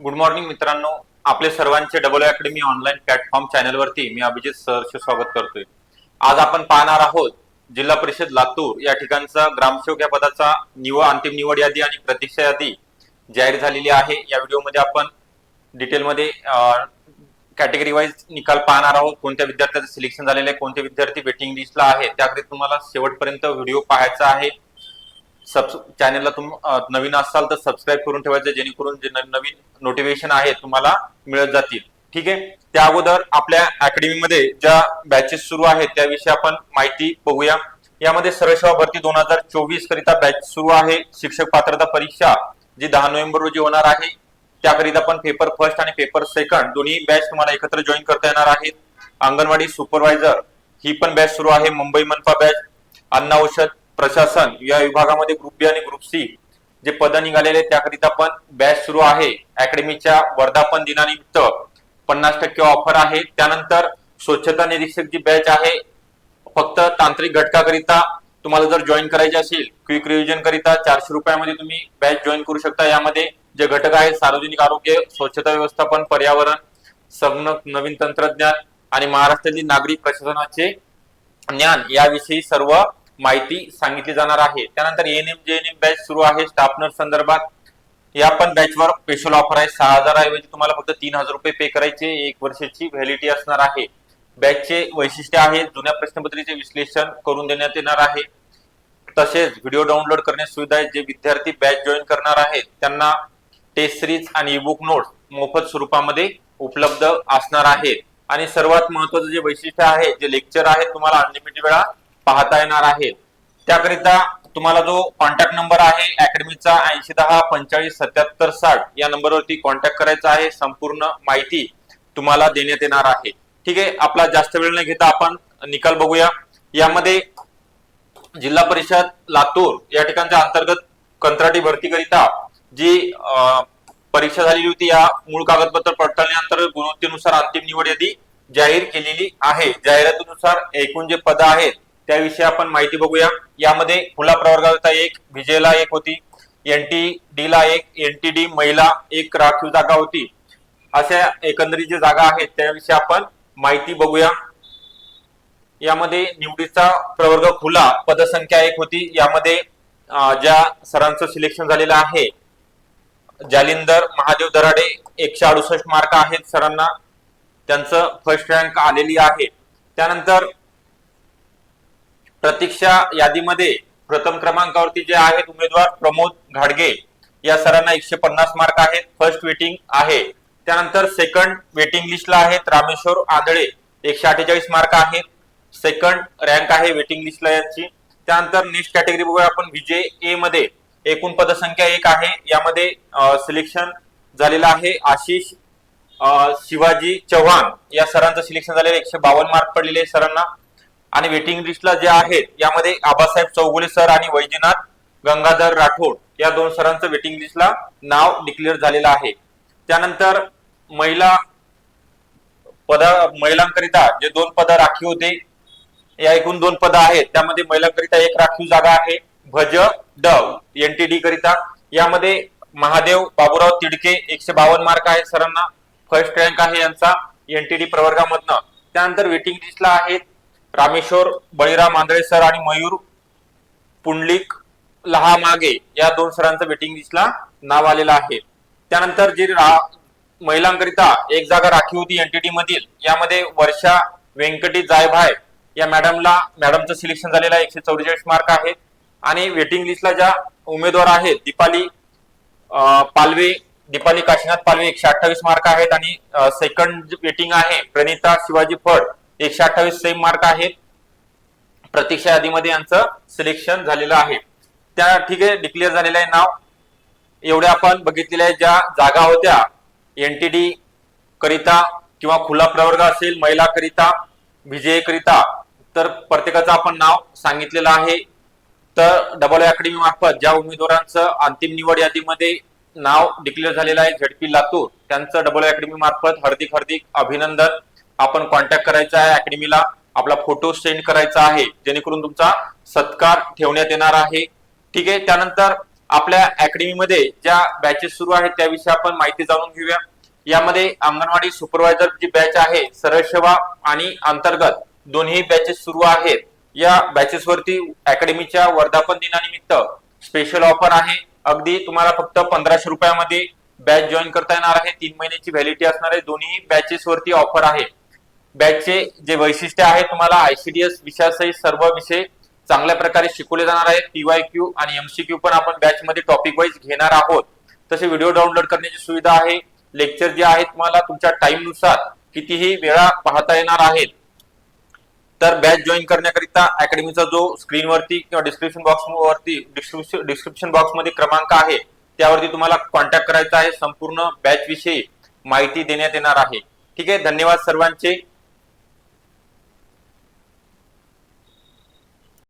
Good morning मित्रांनो. आपले सर्वांचे डबल अकॅडमी ऑनलाईन प्लॅटफॉर्म चॅनलवरती मी अभिजित सरचे स्वागत करतोय. आज आपण पाहणार आहोत जिल्हा परिषद लातूर या ठिकाणचा ग्रामसेवक या पदाचा निवड अंतिम निवड यादी आणि प्रतीक्षा यादी जाहीर झालेली आहे. या व्हिडिओमध्ये आपण डिटेलमध्ये कॅटेगरी वाईज निकाल पाहणार आहोत. कोणत्या विद्यार्थ्याचं सिलेक्शन झालेलं आहे कोणते विद्यार्थी वेटिंग लिस्टला आहे त्याकडे तुम्हाला शेवटपर्यंत व्हिडिओ पाहायचा आहे. सब चॅनलला तुम नवीन असाल तर सबस्क्राईब करून ठेवायचं जेणेकरून जे नवीन नवीन नोटिफिकेशन आहे तुम्हाला मिळत जातील. ठीक आहे? त्या अगोदर आपल्या अकॅडमीमध्ये ज्या बॅचेस सुरू आहेत त्याविषयी आपण माहिती बघूया. यामध्ये सरसेवा भरती दोन हजार चोवीस करिता बॅच सुरू आहे. शिक्षक पात्रता परीक्षा जी दहा नोव्हेंबर रोजी होणार आहे त्याकरिता पण पेपर फर्स्ट आणि पेपर सेकंड दोन्ही बॅच तुम्हाला एकत्र जॉईन करता येणार आहेत. अंगणवाडी सुपरवायझर ही पण बॅच सुरू आहे. मुंबई मनपा बॅच अन्न औषध प्रशासन या विभागामध्ये ग्रुप बी आणि ग्रुप सी जे पद निघालेले त्याकरिता पण बॅच सुरू आहे. अकॅडमीच्या वर्धापन दिनानिमित्त पन्नास टक्के ऑफर आहे. त्यानंतर स्वच्छता निरीक्षक जी बॅच आहे फक्त तांत्रिक घटकाकरिता तुम्हाला जर जॉईन करायचे असेल क्विक रिव्हिजन करिता चारशे रुपयामध्ये तुम्ही बॅच जॉईन करू शकता. यामध्ये जे घटक आहेत सार्वजनिक आरोग्य स्वच्छता व्यवस्थापन पर्यावरण संगणक नवीन तंत्रज्ञान आणि महाराष्ट्रातील नागरिक प्रशासनाचे ज्ञान याविषयी सर्व माहिती सांगितली जाणार आहे. त्यानंतर एन एम जे बॅच सुरू आहे. स्टाफ नर्स संदर्भात या पण बॅचवर स्पेशल ऑफर आहे. सहा हजार ऐवजी तुम्हाला फक्त तीन हजार रुपये पे करायचे. एक वर्षाची व्हॅलिटी असणार आहे. बॅचचे वैशिष्ट्य आहे. जुन्या प्रश्नपत्रीचे विश्लेषण करून देण्यात येणार आहे. तसेच व्हिडिओ डाउनलोड करण्याची सुविधा आहे. जे विद्यार्थी बॅच जॉईन करणार आहेत त्यांना टेस्ट सिरीज आणि ईबुक नोट्स मोफत स्वरूपामध्ये उपलब्ध असणार आहेत. आणि सर्वात महत्वाचं जे वैशिष्ट्य आहे जे लेक्चर आहे तुम्हाला अनलिमिटेड वेळा पाहता येणार आहे. त्याकरिता तुम्हाला जो कॉन्टॅक्ट नंबर आहे अकॅडमीचा ऐंशी दहा पंचाळीस सत्याहत्तर साठ या नंबरवरती कॉन्टॅक्ट करायचा आहे. संपूर्ण माहिती तुम्हाला देण्यात येणार आहे. ठीक आहे? आपला जास्त वेळ न घेता आपण निकाल बघूया. यामध्ये जिल्हा परिषद लातूर या ठिकाणच्या अंतर्गत कंत्राटी भरतीकरिता जी परीक्षा झालेली होती या मूळ कागदपत्र पडताळणीनंतर गुणवत्तेनुसार अंतिम निवड यादी जाहीर केलेली आहे. जाहिरातीनुसार एकूण जे पद आहेत त्याविषयी आपण माहिती बघूया. यामध्ये खुला प्रवर्गाचा एक विजयला एक होती. एनटी डी ला एक एनटी डी महिला एक राखीव जागा होती. अशा एकंदरीत जे जागा आहेत त्याविषयी आपण माहिती बघूया. यामध्ये निवडीचा प्रवर्ग खुला पदसंख्या एक होती. यामध्ये ज्या सरांचं सिलेक्शन झालेलं आहे जालिंदर महादेव दराडे एकशे अडुसष्ट मार्क आहेत सरांना. त्यांचं फर्स्ट रँक आलेली आहे. त्यानंतर प्रतीक्षा यादीमध्ये प्रथम क्रमांकावरती जे आहेत उमेदवार प्रमोद घाडगे. या सरांना एकशे पन्नास मार्क आहेत. फर्स्ट वेटिंग आहे. त्यानंतर सेकंड वेटिंग लिस्टला आहेत रामेश्वर आदळे एकशे अठ्ठेचाळीस मार्क आहेत. सेकंड रँक आहे वेटिंग लिस्टला यांची. त्यानंतर नेक्स्ट कॅटेगरी बघूया आपण. विजय ए मध्ये एकूण पदसंख्या एक आहे. यामध्ये सिलेक्शन झालेलं आहे आशिष शिवाजी चव्हाण. या सरांचं सिलेक्शन झालेलं एकशे बावन्न मार्क पडलेले सरांना. आणि वेटिंग लिस्टला जे आहेत यामध्ये आबासाहेब चौगुले सर आणि वैजनाथ गंगाधर राठोड या दोन सरांचं वेटिंग लिस्टला नाव डिक्लेअर झालेलं आहे. त्यानंतर महिला पद महिलांकरिता जे दोन पद राखीव होते या एकूण दोन पद आहेत. त्यामध्ये महिलांकरिता एक राखीव जागा आहे भज डव एनटीडी करिता. यामध्ये महादेव बाबूराव तिडके एकशे बावन्न मार्क आहे सरांना. फर्स्ट रँक आहे यांचा एनटीडी प्रवर्गामधनं. त्यानंतर वेटिंग लिस्टला आहेत रामेश्वर बळीराम आंधळे सर आणि मयूर पुंडलिक लहा मागे या दोन सरांचं वेटिंग लिस्टला नाव आलेलं आहे. त्यानंतर जी महिलांकरिता एक जागा राखीव होती एनटीटी मधील यामध्ये वर्षा व्यंकटी जायभाय या मॅडमला मॅडमचं सिलेक्शन झालेलं आहे एकशे चौवेचाळीस मार्क आहेत आणि वेटिंग लिस्टला ज्या उमेदवार आहेत दीपाली पालवे दीपाली काशीनाथ पालवे एकशे अठ्ठावीस मार्क आहेत. आणि सेकंड वेटिंग आहे प्रणिता शिवाजी फड. एकशे अठ्ठावीस सेम मार्क आहेत प्रतीक्षा यादीमध्ये यांचं सिलेक्शन झालेलं आहे. त्या ठीक आहे डिक्लेअर झालेलं आहे नाव. एवढ्या आपण बघितलेल्या ज्या जागा होत्या. एनटीडी करिता किंवा खुला प्रवर्ग असेल महिला करिता विजय करिता तर प्रत्येकाचं आपण नाव सांगितलेलं आहे. तर डबल अकॅडमी मार्फत ज्या उमेदवारांचं अंतिम निवड यादीमध्ये नाव डिक्लेअर झालेलं आहे झडपी लातूर. त्यांचं डबल अकॅडमी मार्फत हार्दिक हार्दिक अभिनंदन. आपण कॉन्टॅक्ट करायचा आहे अकॅडमीला आपला फोटो सेंड करायचा आहे. जेणेकरून तुमचा सत्कार ठेवण्यात येणार आहे. ठीक आहे? त्यानंतर आपल्या अकॅडमीमध्ये ज्या बॅचेस सुरू आहेत त्याविषयी आपण माहिती जाणून घेऊया. यामध्ये अंगणवाडी सुपरवायझर जी बॅच आहे सरळ सेवा आणि अंतर्गत दोन्ही बॅचेस सुरू आहेत. या बॅचेस वरती अकॅडमीच्या वर्धापन दिनानिमित्त स्पेशल ऑफर आहे. अगदी तुम्हाला फक्त पंधराशे रुपयामध्ये बॅच जॉईन करता येणार आहे. तीन महिन्याची व्हॅलिडिटी असणार आहे. दोन्ही बॅचेस वरती ऑफर आहे. बॅचचे जे वैशिष्ट्य आहे तुम्हाला आयसीडीएस विषयासहित सर्व विषय चांगल्या प्रकारे शिकवले जाणार आहेत. पीवाय क्यू आणि एमसीक्यू पण आपण बॅच मध्ये टॉपिक वाईज घेणार आहोत. तसे व्हिडिओ डाउनलोड करण्याची सुविधा आहे. लेक्चर जे आहे तुम्हाला तुमच्या टाइमनुसार कितीही वेळा पाहता येणार आहेत. तर बॅच जॉईन करण्याकरिता अकॅडमीचा जो स्क्रीनवरती किंवा डिस्क्रिप्शन बॉक्स वरती डिस्क्रिप्शन बॉक्समध्ये क्रमांक आहे त्यावरती तुम्हाला कॉन्टॅक्ट करायचा आहे. संपूर्ण बॅच विषयी माहिती देण्यात येणार आहे. ठीक आहे? धन्यवाद सर्वांचे.